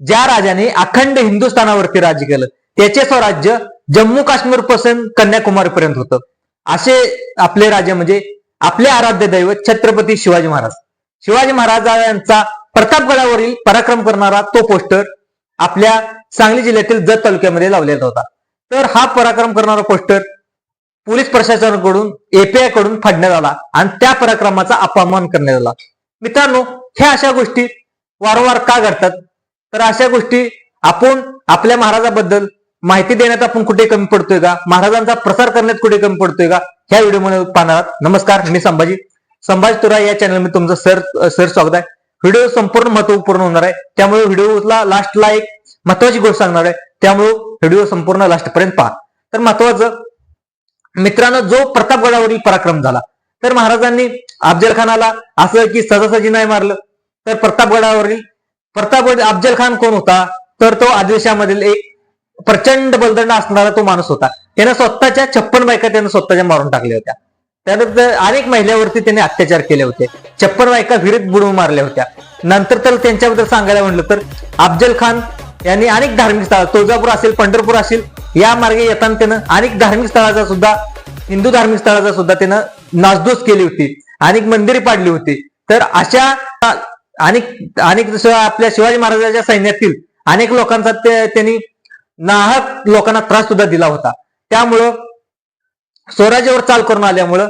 ज्या राजाने अखंड हिंदुस्थानावरती राज्य केलं त्याचे स्वराज्य जम्मू काश्मीरपासून कन्याकुमारी पर्यंत होतं. असे आपले राजे म्हणजे आपले आराध्य दैवत छत्रपती शिवाजी महाराज. शिवाजी महाराजांचा प्रतापगडावरील पराक्रम करणारा तो पोस्टर आपल्या सांगली जिल्ह्यातील जत तालुक्यामध्ये लावलेला होता. तर हा पराक्रम करणारा पोस्टर पोलीस प्रशासनाकडून एपीआयकडून फाडण्यात आला आणि त्या पराक्रमाचा अपमान करण्यात आला. मित्रांनो ह्या अशा गोष्टी वारंवार का घडतात? तर अशा गोष्टी आपण आपल्या महाराजाबद्दल माहिती देण्यात आपण कुठे कमी पडतोय का? महाराजांचा प्रसार करण्यात कुठे कमी पडतोय का? ह्या व्हिडिओमध्ये पाहणार नमस्कार मी संभाजी. संभाजी तुरा या चॅनलमध्ये तुमचं सर सर स्वागत आहे. व्हिडिओ संपूर्ण महत्त्वपूर्ण होणार आहे. त्यामुळे व्हिडिओला लास्टला एक महत्वाची गोष्ट सांगणार आहे. त्यामुळे व्हिडिओ संपूर्ण लास्टपर्यंत पहा. तर महत्वाचं मित्रांनो जो प्रतापगडावरील पराक्रम झाला तर महाराजांनी अफजल खानाला असं की सजासजी नाही मारलं. तर प्रतापगडावरील प्रताप अफजल खान कोण होता? तर तो आदिलशामधील एक प्रचंड बलदंड असणारा तो माणूस होता. त्यानं स्वतःच्या छप्पन बायका त्यानं स्वतःच्या मारून टाकल्या होत्या. त्यानंतर अनेक महिलावरती त्याने अत्याचार केले होते. छप्पन बायका विहिरीत बुडवून मारल्या होत्या. नंतर तर त्यांच्याबद्दल सांगायला म्हटलं तर अफजल खान यांनी अनेक धार्मिक स्थळ तुळजापूर असेल पंढरपूर असेल या मार्गे येताना त्यानं अनेक धार्मिक स्थळाचा सुद्धा हिंदू धार्मिक स्थळाचा सुद्धा त्यानं नासधूस केली होती. अनेक मंदिरे पाडली होती. तर अशा अनेक अनेक जसं आपल्या शिवाजी महाराजांच्या सैन्यातील अनेक लोकांचा त्यांनी नाहक लोकांना त्रास सुद्धा दिला होता. त्यामुळं स्वराज्यावर चाल करून आल्यामुळं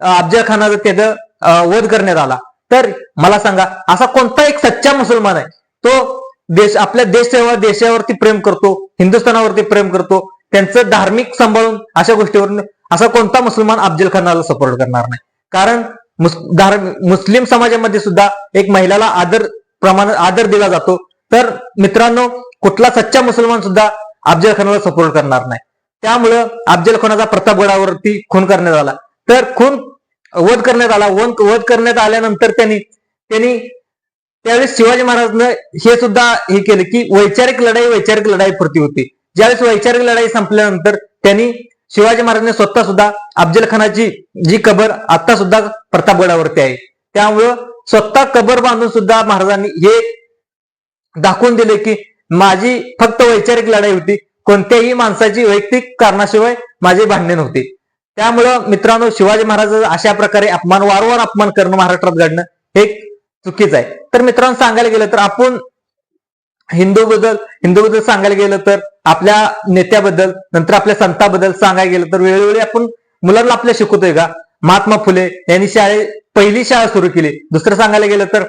अफजल खानाचा त्याचं वध करण्यात आला. तर मला सांगा असा कोणता एक सच्चा मुसलमान आहे? तो देश आपल्या देशावर देशावरती प्रेम करतो हिंदुस्थानावरती प्रेम करतो त्यांचं धार्मिक सांभाळून अशा गोष्टीवरून असा कोणता मुसलमान अफजल खानाला सपोर्ट करणार नाही? कारण मुस्लिम समाजामध्ये सुद्धा एक महिलाला आदर प्रमाण आदर दिला जातो. तर मित्रांनो कुठला सच्चा मुसलमान सुद्धा अफजल खानाला सपोर्ट करणार नाही. त्यामुळं अफजल खानाचा प्रतापगडावरती खून करण्यात आला. तर खून वध करण्यात आला. वध वध करण्यात आल्यानंतर त्यांनी त्यांनी त्यावेळेस शिवाजी महाराजनं हे सुद्धा हे केलं की वैचारिक लढाई वैचारिक लढाई पुरती होती. ज्यावेळेस वैचारिक लढाई संपल्यानंतर त्यांनी शिवाजी महाराजांनी स्वतः सुद्धा अफजल खानाची जी कबर आता सुद्धा प्रतापगडावरती आहे. त्यामुळं स्वतः कबर बांधून सुद्धा महाराजांनी हे दाखवून दिले की माझी फक्त वैचारिक लढाई होती. कोणत्याही माणसाची वैयक्तिक कारणाशिवाय माझे भांडणे नव्हते. त्यामुळं मित्रांनो शिवाजी महाराजांचा अशा प्रकारे अपमान वारंवार अपमान करणं महाराष्ट्रात घडणं हे चुकीचं आहे. तर मित्रांनो सांगायला गेलं तर आपण हिंदू हिंदूबद्दल हिंदू बद्दल सांगायला गेलं तर आपल्या नेत्याबद्दल नंतर आपल्या संताबद्दल सांगायला गेलं तर वेळोवेळी आपण मुलांना आपल्या शिकवतोय का? महात्मा फुले यांनी शाळे पहिली शाळा सुरू केली. दुसरं सांगायला गेलं तर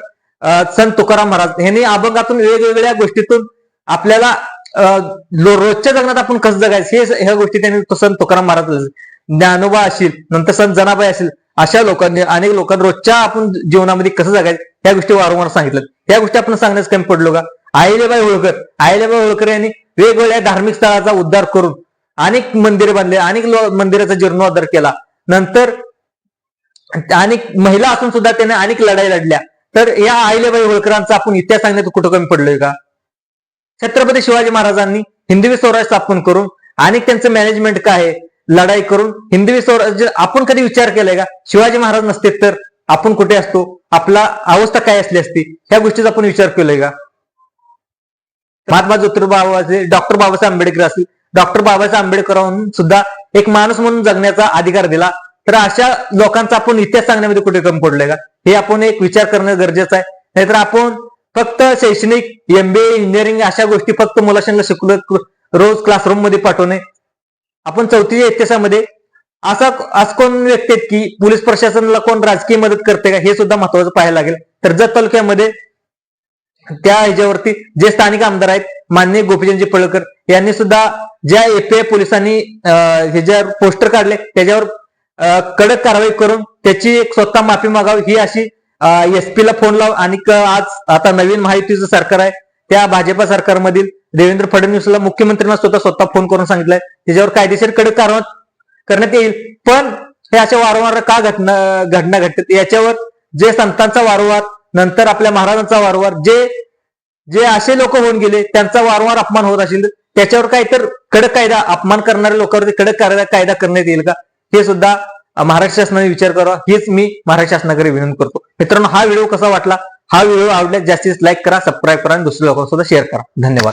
संत तुकाराम महाराज यांनी अभंगातून वेगवेगळ्या गोष्टीतून आपल्याला रोजच्या जगण्यात आपण कसं जगायचं? हे ह्या गोष्टी त्यांनी संत तुकाराम महाराज ज्ञानोबा असेल नंतर संत जनाबाई असेल अशा लोकांनी अनेक लोकांनी रोजच्या आपण जीवनामध्ये कसं जगायचं? या गोष्टी वारंवार सांगितलं या गोष्टी आपण सांगण्यास कमी पडलो का? आहिलेबाई होळकर आहिलेबाई होळकर यांनी वेगवेगळ्या धार्मिक स्थळाचा उद्धार करून अनेक मंदिरे बांधले अनेक मंदिराचा जीर्णोद्धार केला. नंतर अनेक महिला असून सुद्धा त्याने अनेक लढाई लढल्या. तर या आहिलेबाई होळकरांचा आपण इतिहास सांगण्यात कुठं कमी पडलोय का? छत्रपती शिवाजी महाराजांनी हिंदवी स्वराज्य स्थापन करून आणि त्यांचं मॅनेजमेंट काय आहे? लढाई करून हिंदवी स्वराज्य आपण कधी विचार केलाय का? शिवाजी महाराज नसते तर आपण कुठे असतो? आपला अवस्था काय असली असती? ह्या गोष्टीचा आपण विचार केलाय का? महात्मा ज्योतिबा डॉक्टर बाबासाहेब आंबेडकर असतील. डॉक्टर बाबासाहेब आंबेडकरांनी सुद्धा एक माणूस म्हणून जगण्याचा अधिकार दिला. तर अशा लोकांचा आपण इतिहास सांगण्यामध्ये कुठे कमी पडलोय का? हे आपण एक विचार करणं गरजेचं आहे. नाहीतर आपण फक्त शैक्षणिक एमबीए इंजिनिअरिंग अशा गोष्टी फक्त मुलाशांना शिकलो रोज क्लासरूममध्ये पाठवणे. आपण चौथीच्या इतिहासामध्ये असा आज कोण व्यक्ती आहेत की पोलीस प्रशासनाला कोण राजकीय मदत करते का? हे सुद्धा महत्वाचं पाहायला लागेल. तर जत तालुक्यामध्ये त्या ह्याच्यावरती जे स्थानिक आमदार आहेत माननीय गोपीचंदजी पळकर यांनी सुद्धा ज्या एपीआय पोलिसांनी ह्याच्यावर हे ज्या पोस्टर काढले त्याच्यावर कडक कारवाई करून त्याची एक स्वतः माफी मागावी ही अशी एसपी ला फोन लाव आणि आज आता नवीन महायुतीचं सरकार आहे त्या भाजपा सरकारमधील देवेंद्र फडणवीसला मुख्यमंत्र्यांना स्वतः स्वतः फोन करून सांगितलंय त्याच्यावर कायदेशीर कडक कारवाई करण्यात येईल. पण हे अशा वारंवार का घटना घटना घडतात? याच्यावर जे संतांचा वारंवार नंतर आपल्या महाराजांचा वारंवार जे जे असे लोक होऊन गेले त्यांचा वारंवार अपमान होत असेल त्याच्यावर काय तर कडक कायदा अपमान करणाऱ्या लोकांवरती कडक कायदा कायदा करण्यात येईल का? हे सुद्धा महाराष्ट्र शासनाने विचार करावा. हेच मी महाराष्ट्र शासनाकडे विनंती करतो. मित्रांनो हा व्हिडिओ कसा वाटला? हा व्हिडिओ आवडल्यास जास्तीत लाईक करा सबस्क्राईब करा आणि दुसऱ्या लोकांसोबत शेअर करा. धन्यवाद.